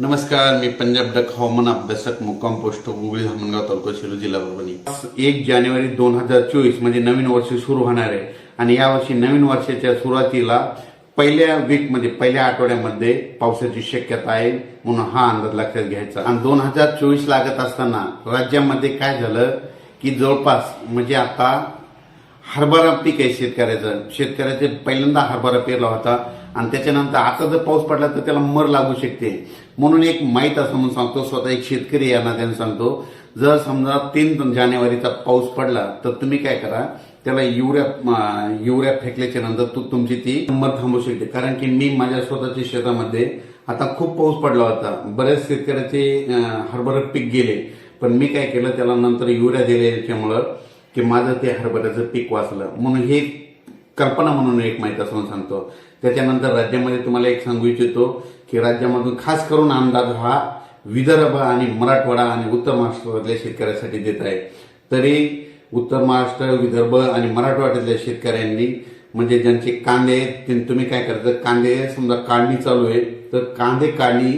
नमस्कार मी पंजाब डक हवामान अभ्यासक मुक्काम पोस्ट गुगळी धामणगाव तालुका सेलू जिल्हा परभणी. एक जानेवारी दोन हजार चोवीस म्हणजे नवीन वर्ष सुरू होणार आहे. आणि यावर्षी नवीन वर्षाच्या सुरुवातीला पहिल्या वीकमध्ये पहिल्या आठवड्यामध्ये पावसाची शक्यता आहे म्हणून हा अंदाज लक्षात घ्यायचा. आणि दोन हजार चोवीस लागत असताना राज्यामध्ये काय झालं की जवळपास म्हणजे आता हरभरा पीक आहे शेतकऱ्याचं. शेतकऱ्याचे पहिल्यांदा हरभरा पेरला होता. आणि त्याच्यानंतर आता जर पाऊस पडला तर त्याला मर लागू शकते. म्हणून एक माहीत असं म्हणून सांगतो स्वतः एक शेतकरी यांना त्यांना सांगतो जर समजा तीन जानेवारीचा पाऊस पडला तर तुम्ही काय करा त्याला युरिया युरिया फेकल्याच्या नंतर तू तुमची ती मर थांबू शकते. कारण की मी माझ्या स्वतःच्या शेतामध्ये आता खूप पाऊस पडला होता. बऱ्याच शेतकऱ्याचे हरभरा पीक गेले. पण मी काय केलं त्याला नंतर युरिया दिल्याच्यामुळं की माझं ते हरभऱ्याचं पीक वाचलं. म्हणून हे कल्पना म्हणून एक माहिती असं सांगतो. त्याच्यानंतर राज्यामध्ये तुम्हाला एक सांगू इच्छितो की राज्यामधून खास करून आमदार हा विदर्भ आणि मराठवाडा आणि उत्तर महाराष्ट्रातल्या शेतकऱ्यासाठी देत आहे. तरी उत्तर महाराष्ट्र विदर्भ आणि मराठवाड्यातल्या शेतकऱ्यांनी म्हणजे ज्यांचे कांदे आहेत, ते तुम्ही काय करता? कांदे समजा काढणी चालू आहे तर कांदे काढणी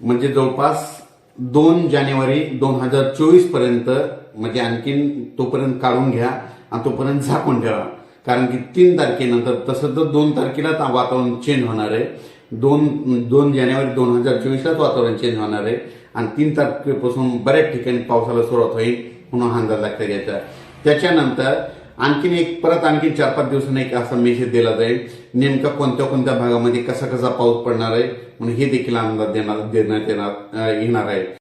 म्हणजे जवळपास दोन जानेवारी दोन हजार चोवीसपर्यंत म्हणजे आणखीन तोपर्यंत काढून घ्या आणि तोपर्यंत झाकून ठेवा. कारण की तीन तारखेनंतर तसं तर दोन तारखेला वातावरण चेंज होणार आहे. दोन दोन जानेवारी दोन हजार चोवीसलाच वातावरण चेंज होणार आहे. आणि तीन तारखेपासून बऱ्याच ठिकाणी पावसाला सुरुवात होईल म्हणून हा अंदाज लागता घ्यायचा त्याच्यानंतर आणखीन एक परत आणखी चार पाच दिवसांनी एक असा मेसेज दिला जाईल. नेमका कोणत्या कोणत्या भागामध्ये कसा कसा पाऊस पडणार आहे म्हणून हे देखील अंदाज देणार देण्यात येणार येणार आहे.